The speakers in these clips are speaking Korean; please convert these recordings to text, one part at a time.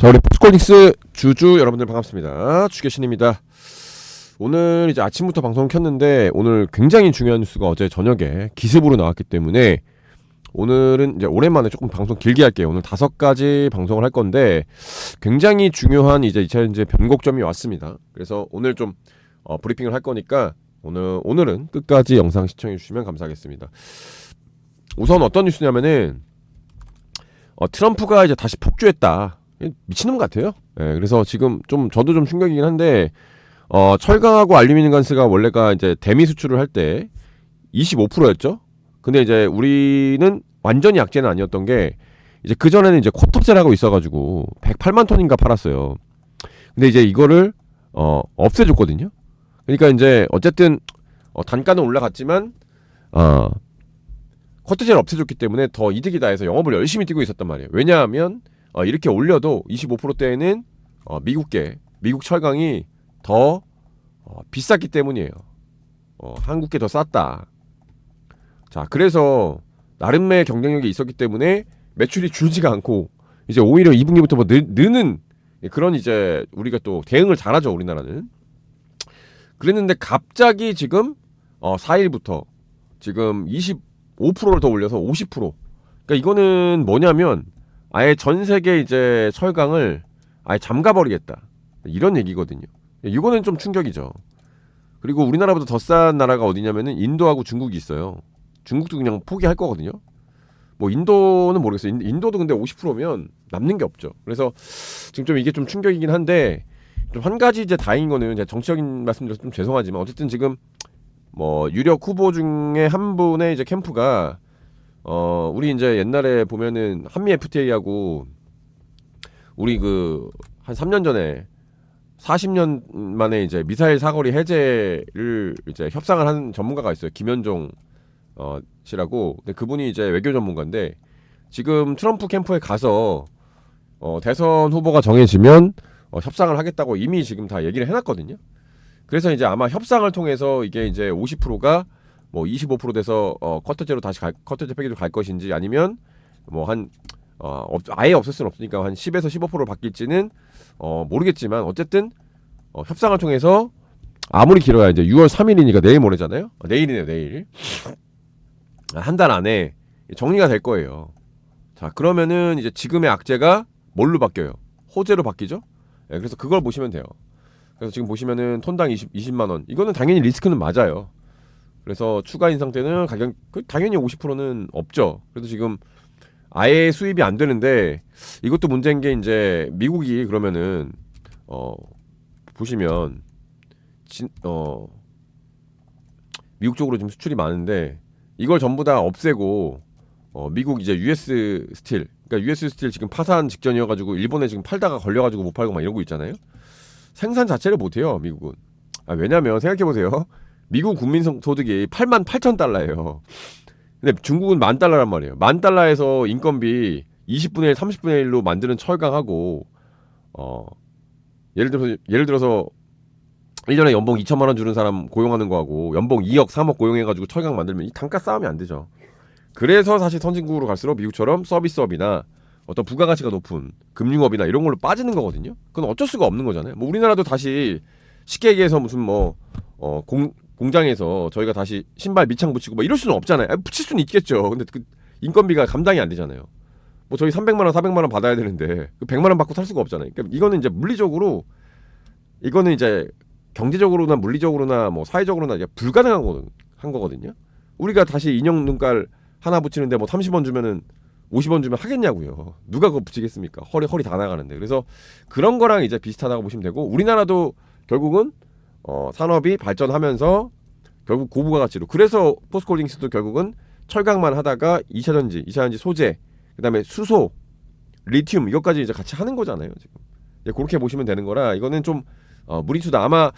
자 우리 포스콜닉스 주주 여러분들 반갑습니다. 주계신입니다. 오늘 이제 아침부터 방송 켰는데 오늘 굉장히 중요한 뉴스가 어제 저녁에 기습으로 나왔기 때문에 오늘은 이제 오랜만에 조금 방송 길게 할게요. 오늘 다섯 가지 방송을 할 건데 굉장히 중요한 이제 이차 이제 변곡점이 왔습니다. 그래서 오늘 좀 어, 브리핑을 할 거니까 오늘 오늘은 끝까지 영상 시청해 주시면 감사하겠습니다. 우선 어떤 뉴스냐면은 어, 트럼프가 이제 다시 폭주했다. 미친놈 같아요. 예, 그래서 지금 좀 저도 좀 충격이긴 한데 어, 철강하고 알루미늄 관스가 원래가 이제 대미 수출을 할 때 25%였죠. 근데 이제 우리는 완전히 약재는 아니었던 게 이제 그 전에는 이제 쿼터제라고 있어가지고 108만 톤인가 팔았어요. 근데 이제 이거를 어, 없애줬거든요. 그러니까 이제 어쨌든 어, 단가는 올라갔지만 어, 쿼터제를 없애줬기 때문에 더 이득이다 해서 영업을 열심히 뛰고 있었단 말이에요. 왜냐하면 어, 이렇게 올려도 25%대에는 어, 미국계 미국 철강이 더 어, 비쌌기 때문이에요. 어, 한국계 더 쌌다. 자, 그래서 나름의 경쟁력이 있었기 때문에 매출이 줄지가 않고 이제 오히려 2분기부터 뭐 느, 느는 그런 이제 우리가 또 대응을 잘하죠 우리나라는. 그랬는데 갑자기 지금 어 4일부터 지금 25%를 더 올려서 50%. 그러니까 이거는 뭐냐면 아예 전 세계 이제 철강을 아예 잠가버리겠다 이런 얘기거든요. 이거는 좀 충격이죠. 그리고 우리나라보다 더 싼 나라가 어디냐면은 인도하고 중국이 있어요. 중국도 그냥 포기할 거거든요. 뭐 인도는 모르겠어요. 인- 인도도 근데 50%면 남는 게 없죠. 그래서 지금 좀 이게 좀 충격이긴 한데 좀 한 가지 이제 다행인 거는 이제 정치적인 말씀드려서 좀 죄송하지만 어쨌든 지금 뭐 유력 후보 중에 한 분의 이제 캠프가 어 우리 이제 옛날에 보면은 한미 FTA하고 우리 그 한 3년 전에 40년 만에 이제 미사일 사거리 해제를 이제 협상을 하는 전문가가 있어요. 김현종 어 씨라고. 근데 그분이 이제 외교 전문가인데 지금 트럼프 캠프에 가서 어 대선 후보가 정해지면 어 협상을 하겠다고 이미 지금 다 얘기를 해놨거든요. 그래서 이제 아마 협상을 통해서 이게 이제 50%가 뭐 25% 돼서 어 쿼터제로 다시 갈 쿼터제 패키지로 갈 것인지 아니면 뭐한 어, 없, 아예 없을 수는 없으니까 한 10에서 15% 바뀔지는 어, 모르겠지만 어쨌든 어, 협상을 통해서 아무리 길어야 이제 6월 3일이니까 내일 모레잖아요. 어, 내일이네요, 내일. 한 달 안에 정리가 될 거예요. 자, 그러면은 이제 지금의 악재가 뭘로 바뀌어요? 호재로 바뀌죠? 예, 그래서 그걸 보시면 돼요. 그래서 지금 보시면은 톤당 20, 20만 원. 이거는 당연히 리스크는 맞아요. 그래서 추가 인상 때는 가격 그 당연히 50%는 없죠. 그래서 지금 아예 수입이 안 되는데 이것도 문제인 게 이제 미국이 그러면은 어 보시면 진, 어 미국 쪽으로 지금 수출이 많은데 이걸 전부 다 없애고 어 미국 이제 US 스틸 그러니까 US 스틸 지금 파산 직전이어 가지고 일본에 지금 팔다가 걸려 가지고 못 팔고 막 이러고 있잖아요. 생산 자체를 못 해요, 미국은. 아, 왜냐면 생각해 보세요. 미국 국민 소- 소득이 8만 8천 달러예요. 근데 중국은 만 달러란 말이에요. 만 달러에서 인건비 20분의 1, 30분의 1로 만드는 철강하고 어 예를 들어서 예를 들어서 1년에 연봉 2천만 원 주는 사람 고용하는 거하고 연봉 2억, 3억 고용해 가지고 철강 만들면 이 단가 싸움이 안 되죠. 그래서 사실 선진국으로 갈수록 미국처럼 서비스업이나 어떤 부가가치가 높은 금융업이나 이런 걸로 빠지는 거거든요. 그건 어쩔 수가 없는 거잖아요. 뭐 우리나라도 다시 쉽게 얘기해서 무슨 뭐 어, 공, 공장에서 저희가 다시 신발 밑창 붙이고 뭐 이럴 수는 없잖아요. 아, 붙일 수는 있겠죠. 근데 그 인건비가 감당이 안 되잖아요. 뭐 저희 300만 원, 400만 원 받아야 되는데 그 100만 원 받고 살 수가 없잖아요. 그러니까 이거는 이제 물리적으로 이거는 이제 경제적으로나 물리적으로나 뭐 사회적으로나 이제 불가능한 거, 한 거거든요. 우리가 다시 인형 눈깔 하나 붙이는데 뭐 30원 주면은 50원 주면 하겠냐고요. 누가 그거 붙이겠습니까? 허리 허리 다 나가는데. 그래서 그런 거랑 이제 비슷하다고 보시면 되고 우리나라도 결국은 어, 산업이 발전하면서 결국 고부가 가치로 그래서 포스코홀딩스도 결국은 철강만 하다가 2차 전지, 2차 전지 소재, 그다음에 수소, 리튬 이것까지 이제 같이 하는 거잖아요, 지금. 이제 그렇게 보시면 되는 거라 이거는 좀 어, 무리수다. 아마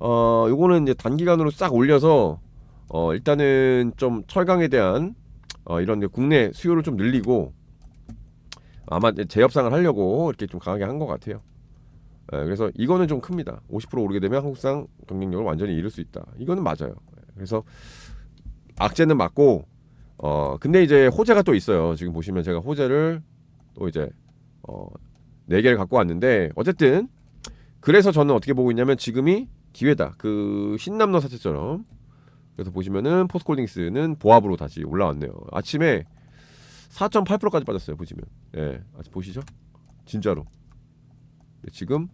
어, 요거는 이제 단기간으로 싹 올려서 어, 일단은 좀 철강에 대한 어, 이런 국내 수요를 좀 늘리고 아마 재협상을 하려고 이렇게 좀 강하게 한 것 같아요. 예, 그래서 이거는 좀 큽니다. 50% 오르게 되면 한국상 경쟁력을 완전히 잃을 수 있다. 이거는 맞아요. 예, 그래서 악재는 맞고 어 근데 이제 호재가 또 있어요. 지금 보시면 제가 호재를 또 이제 어네 개를 갖고 왔는데 어쨌든 그래서 저는 어떻게 보고 있냐면 지금이 기회다. 그 신남로 사태처럼. 그래서 보시면은 포스콜딩스는 보합으로 다시 올라왔네요. 아침에 4.8%까지 빠졌어요. 보시면. 예. 아직 보시죠? 진짜로. 네, 지금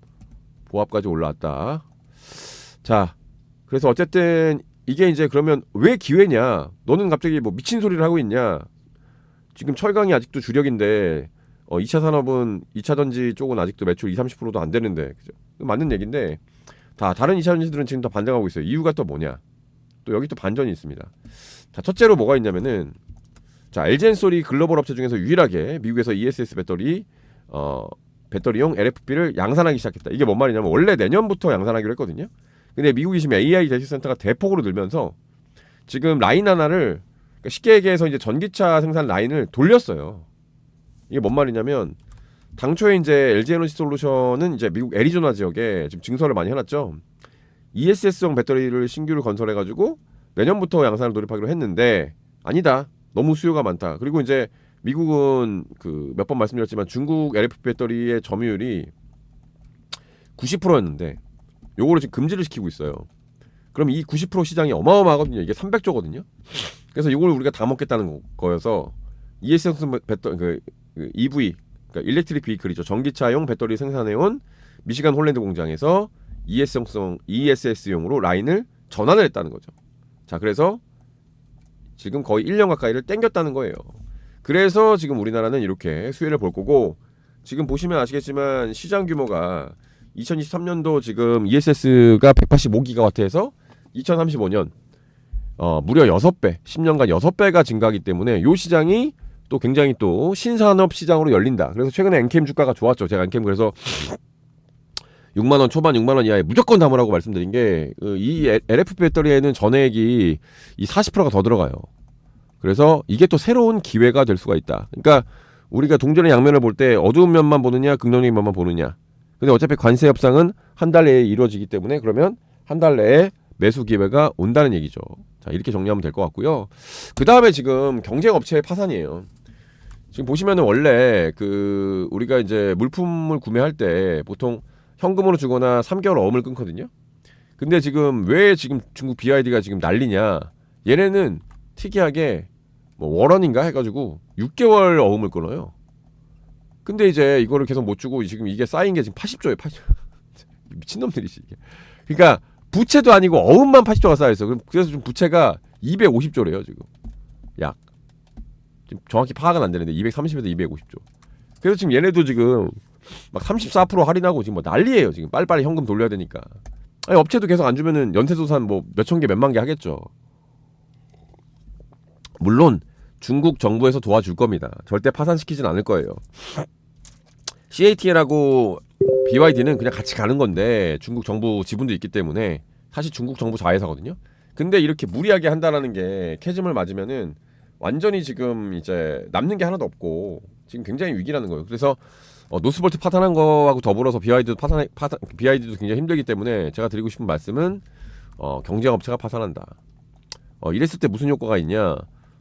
보합까지 올라왔다. 자. 그래서 어쨌든 이게 이제 그러면 왜 기회냐? 너는 갑자기 뭐 미친 소리를 하고 있냐? 지금 철강이 아직도 주력인데 어 2차 산업은 2차 전지 쪽은 아직도 매출 2, 30%도 안 되는데 그죠? 맞는 얘기인데 다 다른 2차 전지들은 지금 다 반등하고 있어요. 이유가 또 뭐냐? 또 여기 또 반전이 있습니다. 자, 첫째로 뭐가 있냐면은 자, LG엔솔이 글로벌 업체 중에서 유일하게 미국에서 ESS 배터리 어 배터리용 LFP를 양산하기 시작했다. 이게 뭔 말이냐면 원래 내년부터 양산하기로 했거든요. 근데 미국이 지금 AI 데이터 센터가 대폭으로 늘면서 지금 라인 하나를 그러니까 쉽게 얘기해서 이제 전기차 생산 라인을 돌렸어요. 이게 뭔 말이냐면 당초에 이제 LG 에너지 솔루션은 이제 미국 애리조나 지역에 지금 증설을 많이 해놨죠. ESS용 배터리를 신규를 건설해가지고 내년부터 양산을 돌입하기로 했는데 아니다. 너무 수요가 많다. 그리고 이제 미국은 그 몇 번 말씀드렸지만 중국 LFP 배터리의 점유율이 90%였는데 요거를 지금 금지를 시키고 있어요. 그럼 이 90% 시장이 어마어마하거든요. 이게 300조거든요. 그래서 이걸 우리가 다 먹겠다는 거- 거여서 ESS 배터 그, 그 EV 그러니까 일렉트릭 비클이죠. 전기차용 배터리 생산해온 미시간 홀랜드 공장에서 ES성 ESS용으로 라인을 전환을 했다는 거죠. 자, 그래서 지금 거의 1년 가까이를 땡겼다는 거예요. 그래서 지금 우리나라는 이렇게 수혜를 볼 거고 지금 보시면 아시겠지만 시장 규모가 2023년도 지금 ESS가 185기가와트에서 2035년 어, 무려 6배, 10년간 6배가 증가하기 때문에 이 시장이 또 굉장히 또 신산업 시장으로 열린다. 그래서 최근에 엔캠 주가가 좋았죠. 제가 엔캠 그래서 6만 원 초반, 6만 원 이하에 무조건 담으라고 말씀드린 게그 이 LFP 배터리에는 전액이 이 40%가 더 들어가요. 그래서 이게 또 새로운 기회가 될 수가 있다. 그러니까 우리가 동전의 양면을 볼 때 어두운 면만 보느냐, 긍정적인 면만 보느냐. 근데 어차피 관세 협상은 한 달 내에 이루어지기 때문에 그러면 한 달 내에 매수 기회가 온다는 얘기죠. 자, 이렇게 정리하면 될 것 같고요. 그 다음에 지금 경쟁 업체의 파산이에요. 지금 보시면은 원래 그 우리가 이제 물품을 구매할 때 보통 현금으로 주거나 3개월 어음을 끊거든요. 근데 지금 왜 지금 중국 BID가 지금 난리냐? 얘네는 특이하게 뭐 월원인가 해가지고 6개월 어음을 끊어요. 근데 이제 이거를 계속 못 주고 지금 이게 쌓인 게 지금 80조예요. 80조. 미친놈들이지 이게. 그러니까 부채도 아니고 어음만 80조가 쌓여 있어. 그래서 좀 부채가 250조래요 지금. 약. 지금 정확히 파악은 안 되는데 230에서 250조. 그래서 지금 얘네도 지금 막 34% 할인하고 지금 뭐 난리예요. 지금 빨리빨리 현금 돌려야 되니까. 아니 업체도 계속 안 주면은 연쇄도산 뭐 몇천 개 몇만 개 하겠죠. 물론 중국 정부에서 도와줄 겁니다. 절대 파산시키진 않을 거예요. CATL하고 BYD는 그냥 같이 가는 건데 중국 정부 지분도 있기 때문에 사실 중국 정부 자회사거든요. 근데 이렇게 무리하게 한다라는 게 캐즘을 맞으면은 완전히 지금 이제 남는 게 하나도 없고 지금 굉장히 위기라는 거예요. 그래서 어, 노스볼트 파산한 거하고 더불어서 BYD도 파산, 파산 BYD도 굉장히 힘들기 때문에 제가 드리고 싶은 말씀은 어, 경쟁업체가 파산한다. 어, 이랬을 때 무슨 효과가 있냐?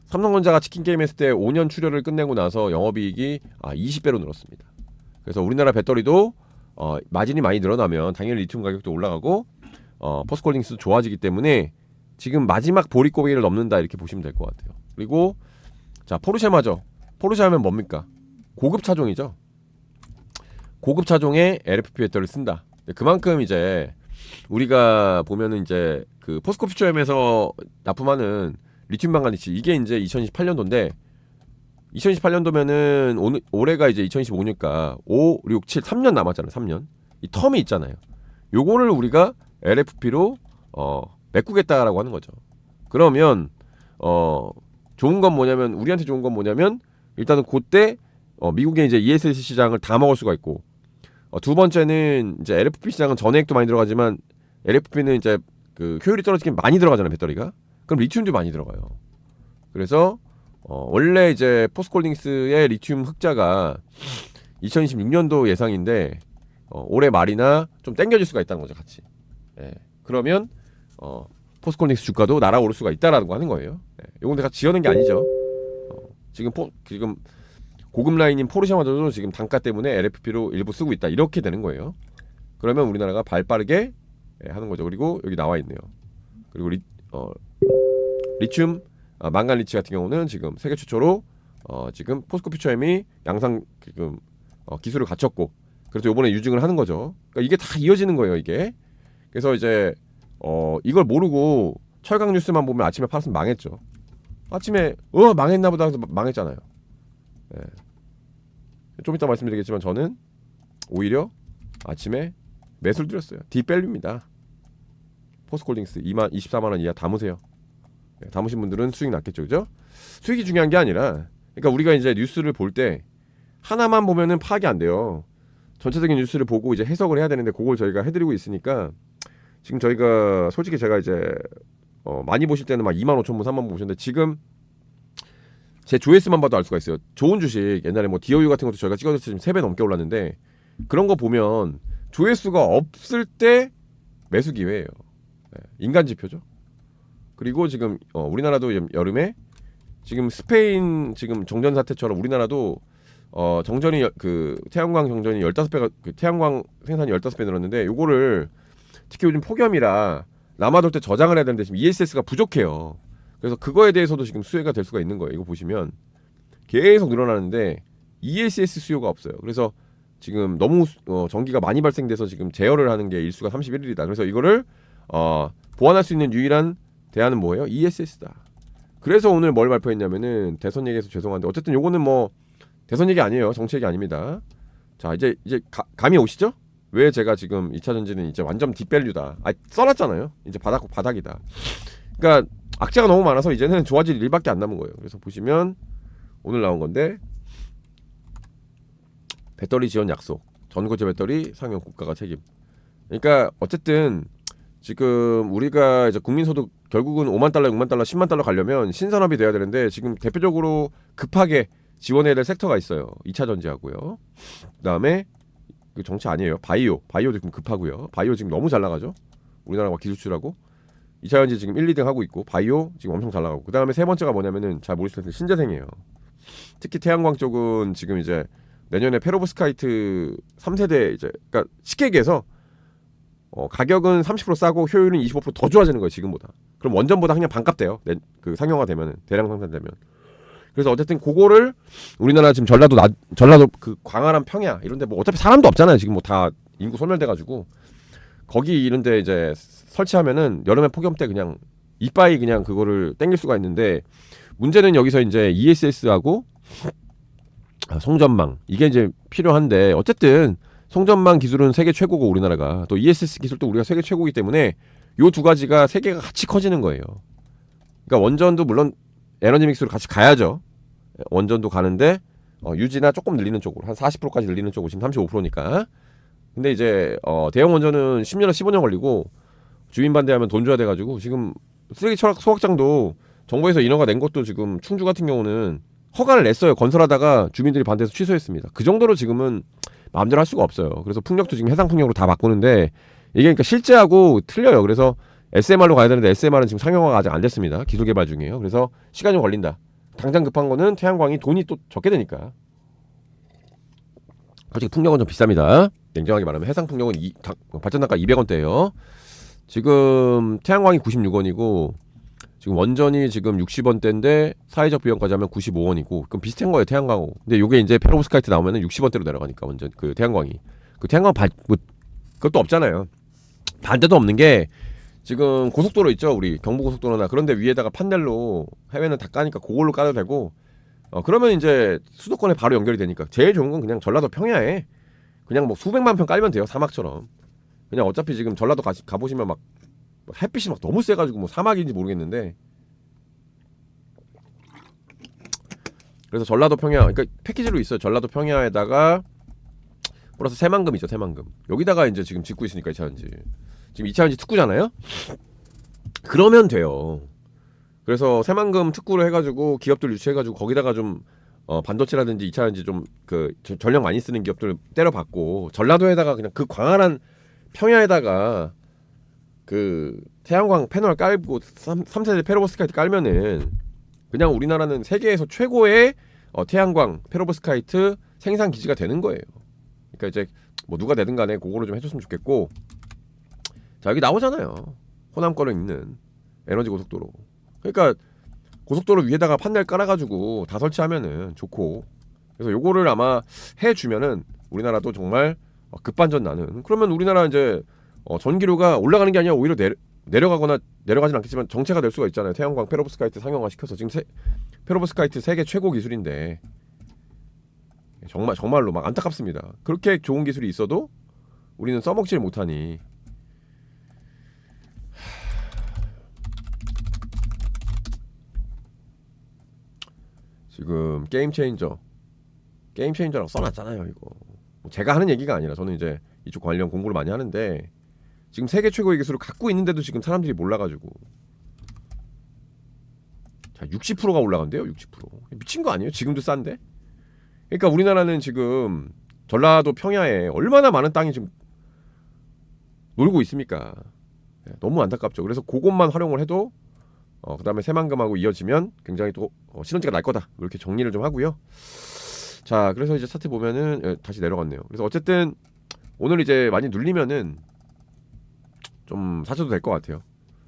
삼성전자가 치킨 게임 했을 때 5년 출혈을 끝내고 나서 영업이익이 아, 20배로 늘었습니다. 그래서 우리나라 배터리도 어, 마진이 많이 늘어나면 당연히 리튬 가격도 올라가고 어, 포스콜딩스도 좋아지기 때문에 지금 마지막 보릿고개를 넘는다 이렇게 보시면 될 것 같아요. 그리고 자 포르쉐마저 포르쉐 하면 뭡니까? 고급 차종이죠. 고급 차종에 LFP 배터리를 쓴다. 그만큼 이제 우리가 보면은 이제 그 포스코 퓨처엠에서 납품하는 리튬 망가니치 이게 이제 2028년도인데 2028년도면은 오늘 올해가 이제 2025니까 5, 6, 7, 3년 남았잖아요. 3년. 이 텀이 있잖아요. 요거를 우리가 LFP로 어 메꾸겠다라고 하는 거죠. 그러면 어 좋은 건 뭐냐면 우리한테 좋은 건 뭐냐면 일단은 그때 어 미국의 이제 ESS 시장을 다 먹을 수가 있고 어, 두 번째는 이제 LFP 시장은 전액도 많이 들어가지만 LFP는 이제 그 효율이 떨어지긴 많이 들어가잖아요 배터리가 그럼 리튬도 많이 들어가요 그래서 어, 원래 이제 포스콜딩스의 리튬 흑자가 2026년도 예상인데 어, 올해 말이나 좀 땡겨질 수가 있다는 거죠 같이 예. 그러면 어, 포스콜딩스 주가도 날아오를 수가 있다라는 거 하는 거예요 예. 이건 내가 지어낸 게 아니죠 어, 지금 포, 지금 고급 라인인 포르쉐마저도 지금 단가 때문에 LFP로 일부 쓰고 있다 이렇게 되는 거예요. 그러면 우리나라가 발 빠르게 예, 하는 거죠. 그리고 여기 나와 있네요. 그리고 리, 어, 리튬 아, 망간 리치 같은 경우는 지금 세계 최초로 어, 지금 포스코 퓨처엠이 양상 지금 어, 기술을 갖췄고 그래서 이번에 유증을 하는 거죠. 그러니까 이게 다 이어지는 거예요, 이게. 그래서 이제 어, 이걸 모르고 철강 뉴스만 보면 아침에 팔았으면 망했죠. 아침에 어 망했나 보다 해서 망했잖아요. 예. 좀 이따 말씀드리겠지만 저는 오히려 아침에 매수를 드렸어요. 딥밸류입니다. 포스콜딩스 2만 24만 원 이하 담으세요. 예, 담으신 분들은 수익 났겠죠, 그죠? 수익이 중요한 게 아니라, 그러니까 우리가 이제 뉴스를 볼 때 하나만 보면은 파악이 안 돼요. 전체적인 뉴스를 보고 이제 해석을 해야 되는데 그걸 저희가 해드리고 있으니까 지금 저희가 솔직히 제가 이제 어, 많이 보실 때는 막 2만 5천 분, 3만 분 보셨는데 지금 제 조회수만 봐도 알 수가 있어요. 좋은 주식 옛날에 뭐 디오유 같은 것도 저희가 때 지금 3배 넘게 올랐는데 그런 거 보면 조회수가 없을 때 매수 기회예요. 예, 인간 지표죠. 그리고 지금 어, 우리나라도 여름에 지금 스페인 지금 정전 사태처럼 우리나라도 어, 정전이 여- 그 태양광 정전이 15배가 그 태양광 생산이 15배 늘었는데 요거를 특히 요즘 폭염이라 남아돌 때 저장을 해야 되는데 지금 ESS가 부족해요. 그래서 그거에 대해서도 지금 수혜가 될 수가 있는 거예요. 이거 보시면 계속 늘어나는데 ESS 수요가 없어요. 그래서 지금 너무 수- 어, 전기가 많이 발생돼서 지금 제어를 하는 게 일수가 31일이다. 그래서 이거를 어, 보완할 수 있는 유일한 대안은 뭐예요? ESS다. 그래서 오늘 뭘 발표했냐면은 대선 얘기해서 죄송한데 어쨌든 요거는 뭐 대선 얘기 아니에요. 정치 얘기 아닙니다. 자 이제 이제 가, 감이 오시죠? 왜 제가 지금 2차 전지는 이제 완전 딥밸류다. 아 써놨잖아요. 이제 바닥 바닥이다. 그러니까 악재가 너무 많아서 이제는 좋아질 일밖에 안 남은 거예요. 그래서 보시면 오늘 나온 건데 배터리 지원 약속, 전고체 배터리 상용 국가가 책임. 그러니까 어쨌든 지금 우리가 이제 국민소득 결국은 5만 달러, 6만 달러, 10만 달러 가려면 신산업이 돼야 되는데 지금 대표적으로 급하게 지원해야 될 섹터가 있어요. 2차 전지하고요. 그다음에 그 정치 아니에요. 바이오, 바이오도 지금 급하고요. 바이오 지금 너무 잘 나가죠. 우리나라가 기술 출하고 2차 전지 지금 1, 2등 하고 있고 바이오 지금 엄청 잘 나가고 그다음에 세 번째가 뭐냐면은 잘 모르실 텐데 신재생이에요. 특히 태양광 쪽은 지금 이제 내년에 페로브스카이트 3세대 이제 그러니까 쉽게 얘기해서 어, 가격은 30% 싸고 효율은 25%더 좋아지는 거예요 지금보다. 그럼 원전보다 그냥 반값 돼요. 내- 그 상용화 되면은 대량 생산되면. 그래서 어쨌든 그거를 우리나라 지금 전라도 나, 전라도 그 광활한 평야 이런데 뭐 어차피 사람도 없잖아요. 지금 뭐 다 인구 소멸돼 가지고 거기 이런데 이제 설치하면은 여름에 폭염 때 그냥 이빠이 그냥 그거를 땡길 수가 있는데 문제는 여기서 이제 ESS하고 아, 송전망 이게 이제 필요한데 어쨌든 송전망 기술은 세계 최고고 우리나라가 또 ESS 기술도 우리가 세계 최고이기 때문에 요 두 가지가 세계가 같이 커지는 거예요. 그러니까 원전도 물론 에너지 믹스로 같이 가야죠. 원전도 가는데 어, 유지나 조금 늘리는 쪽으로 한 40%까지 늘리는 쪽으로 지금 35%니까. 근데 이제 어, 대형 원전은 10년에 15년 걸리고 주민 반대하면 돈 줘야 돼가지고 지금 쓰레기 철학 소각장도 정부에서 인허가 낸 것도 지금 충주 같은 경우는 허가를 냈어요. 건설하다가 주민들이 반대해서 취소했습니다. 그 정도로 지금은 마음대로 할 수가 없어요. 그래서 풍력도 지금 해상 풍력으로 다 바꾸는데 이게 그러니까 실제하고 틀려요. 그래서 SMR로 가야 되는데 SMR은 지금 상용화가 아직 안 됐습니다. 기술 개발 중이에요. 그래서 시간이 좀 걸린다. 당장 급한 거는 태양광이 돈이 또 적게 되니까. 솔직히 풍력은 좀 비쌉니다. 냉정하게 말하면 해상 풍력은 이, 다, 발전 단가 200원대예요. 지금 태양광이 96원이고 지금 원전이 지금 60원대인데 사회적 비용까지 하면 95원이고 그럼 비슷한 거예요 태양광하고. 근데 요게 이제 페로브스카이트 나오면은 60원대로 내려가니까 원전 그 태양광이 그 태양광 발 뭐, 그것도 없잖아요. 반대도 없는 게 지금 고속도로 있죠 우리 경부고속도로나 그런데 위에다가 판넬로 해외는 다 까니까 그걸로 까도 되고 어 그러면 이제 수도권에 바로 연결이 되니까 제일 좋은 건 그냥 전라도 평야에 그냥 뭐 수백만 평 깔면 돼요 사막처럼 그냥 어차피 지금 전라도 가, 가보시면 막 햇빛이 막 너무 세가지고 뭐 사막인지 모르겠는데. 그래서 전라도 평야 그러니까 패키지로 있어요. 전라도 평야에다가 플러스 새만금 있죠 새만금. 여기다가 이제 지금 짓고 있으니까 이차전지. 지금 이차전지 특구잖아요? 그러면 돼요. 그래서 새만금 특구를 해가지고 기업들 유치해가지고 거기다가 좀 어, 반도체라든지 이차전지 좀 그 전력 많이 쓰는 기업들 때려받고 전라도에다가 그냥 그 광활한 평야에다가 그 태양광 패널 깔고 3, 세대 페로보스카이트 깔면은 그냥 우리나라는 세계에서 최고의 어, 태양광 페로브스카이트 생산 기지가 되는 거예요. 그러니까 이제 뭐 누가 되든 간에 그거를 좀 해줬으면 좋겠고 자 여기 나오잖아요. 호남권에 있는 에너지 고속도로. 그러니까 고속도로 위에다가 판넬 깔아가지고 다 설치하면은 좋고 그래서 요거를 아마 해주면은 우리나라도 정말 어, 급반전 나는 그러면 우리나라 이제 어, 전기료가 올라가는 게 아니라 오히려 내려, 내려가거나 내려가진 않겠지만 정체가 될 수가 있잖아요. 태양광 페로브스카이트 상용화 시켜서. 지금 세, 페로브스카이트 세계 최고 기술인데. 정말 정말로 막 안타깝습니다. 그렇게 좋은 기술이 있어도 우리는 써먹지를 못하니. 지금 게임 체인저. 게임 체인저라고 써놨잖아요 이거. 뭐 제가 하는 얘기가 아니라 저는 이제 이쪽 관련 공부를 많이 하는데 지금 세계 최고의 기술을 갖고 있는데도 지금 사람들이 몰라가지고. 자 60%가 올라간대요 60% 미친 거 아니에요? 지금도 싼데? 그러니까 우리나라는 지금 전라도 평야에 얼마나 많은 땅이 지금 놀고 있습니까? 예, 너무 안타깝죠. 그래서 그것만 활용을 해도 어, 그 다음에 새만금하고 이어지면 굉장히 또 어, 신혼지가 날 거다. 이렇게 정리를 좀 하고요. 자 그래서 이제 차트 보면은 예, 다시 내려갔네요. 그래서 어쨌든 오늘 이제 많이 눌리면은 좀 사셔도 될 것 같아요.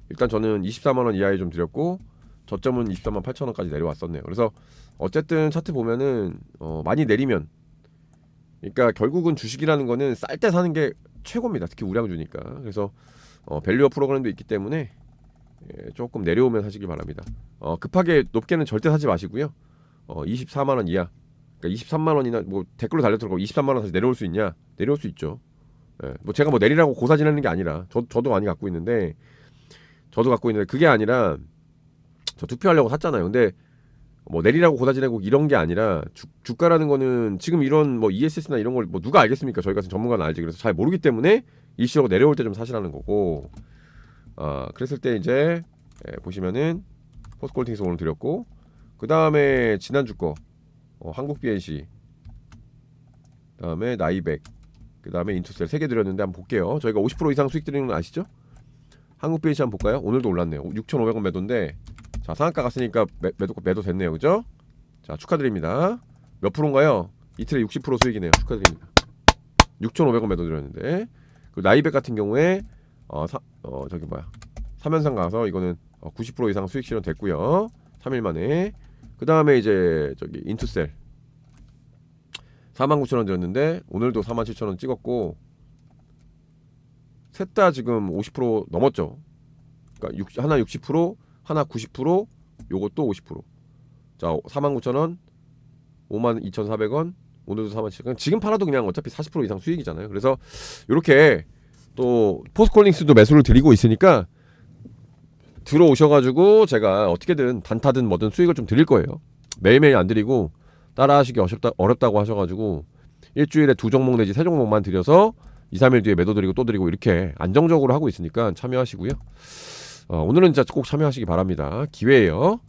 일단 저는 24만 원 이하에 좀 드렸고 저점은 23만 8천 원까지 내려왔었네요. 그래서 어쨌든 차트 보면은 어, 많이 내리면 그러니까 결국은 주식이라는 거는 쌀 때 사는 게 최고입니다. 특히 우량주니까. 그래서 어, 밸류업 프로그램도 있기 때문에 예, 조금 내려오면 사시기 바랍니다. 어, 급하게 높게는 절대 사지 마시고요. 어, 24만 원 이하. 그러니까 23만 원이나 뭐 댓글로 달려들고 23만 원 다시 내려올 수 있냐? 내려올 수 있죠. 예, 뭐 제가 뭐 내리라고 고사 지내는 게 아니라 저 저도 많이 갖고 있는데 저도 갖고 있는데 그게 아니라 저 투표하려고 샀잖아요. 근데 뭐 내리라고 고사 지내고 이런 게 아니라 주, 주가라는 거는 지금 이런 뭐 ESS나 이런 걸 뭐 누가 알겠습니까? 저희 같은 전문가는 알지. 그래서 잘 모르기 때문에 일시적으로 내려올 때 좀 사시라는 거고. 아 그랬을 때 이제 예, 보시면은 포스콜팅스 오늘 드렸고 그 다음에 지난주 거 어, 한국 BNC 그다음에 나이백 그 다음에 인투셀 세 개 드렸는데 한번 볼게요. 저희가 50% 이상 수익 드리는 거 아시죠? 한국 BNC 한번 볼까요? 오늘도 올랐네요. 6,500원 매도인데 자 상한가 갔으니까 매, 매도 매도 됐네요. 그죠? 자 축하드립니다. 몇 프로인가요? 이틀에 60% 수익이네요. 축하드립니다. 6,500원 매도 드렸는데 그 나이백 같은 경우에 어, 사, 어 저기 뭐야 3연상 가서 이거는 어, 90% 이상 수익 실현 됐고요. 3일 만에 그 다음에 이제 저기 인투셀 49,000원 드렸는데 오늘도 47,000원 찍었고 셋 다 지금 50% 넘었죠. 그러니까 60, 하나 60% 하나 90% 요것도 50%. 자 49,000원 52,400원 오늘도 47,000원 지금 팔아도 그냥 어차피 40% 이상 수익이잖아요. 그래서 이렇게 또 포스콜링스도 매수를 드리고 있으니까 들어오셔가지고 제가 어떻게든 단타든 뭐든 수익을 좀 드릴 거예요. 매일매일 안 드리고 따라하시기 어렵다, 어렵다고 하셔가지고 일주일에 두 종목 내지 세 종목만 드려서 2, 3일 뒤에 매도 드리고 또 드리고 이렇게 안정적으로 하고 있으니까 참여하시고요. 어, 오늘은 진짜 꼭 참여하시기 바랍니다. 기회예요.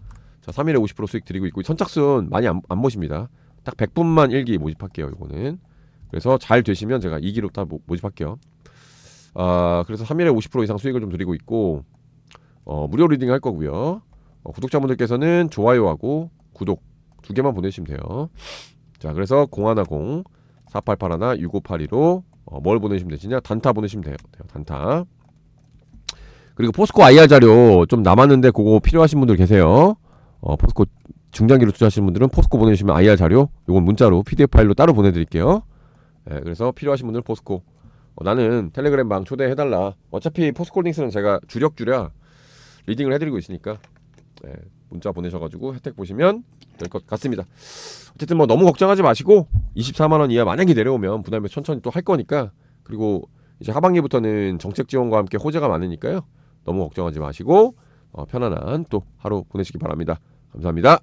자, 3일에 50% 수익 드리고 있고 선착순 많이 안, 안 모십니다. 딱 100분만 일기 모집할게요. 이거는. 그래서 잘 되시면 제가 2기로 다 모- 모집할게요. 아, 그래서 3일에 50% 이상 수익을 좀 드리고 있고 어, 무료 리딩 할 거고요. 어, 구독자분들께서는 좋아요하고 구독 두 개만 보내주시면 돼요. 자, 그래서 010 4881 6582로 어, 뭘 보내시면 되시냐? 단타 보내시면 돼요. 단타. 그리고 포스코 IR 자료 좀 남았는데 그거 필요하신 분들 계세요. 어, 포스코 중장기로 투자하시는 분들은 포스코 보내주시면 IR 자료 요건 문자로 PDF 파일로 따로 보내드릴게요. 예, 그래서 필요하신 분들은 포스코 어, 나는 텔레그램 방 초대해달라. 어차피 포스코링스는 제가 주력주랴 리딩을 해드리고 있으니까 예, 문자 보내셔가지고 혜택 보시면 될 것 같습니다. 어쨌든 뭐 너무 걱정하지 마시고 24만 원 이하 만약에 내려오면 부담에 천천히 또 할 거니까 그리고 이제 하반기부터는 정책 지원과 함께 호재가 많으니까요. 너무 걱정하지 마시고 어, 편안한 또 하루 보내시기 바랍니다. 감사합니다.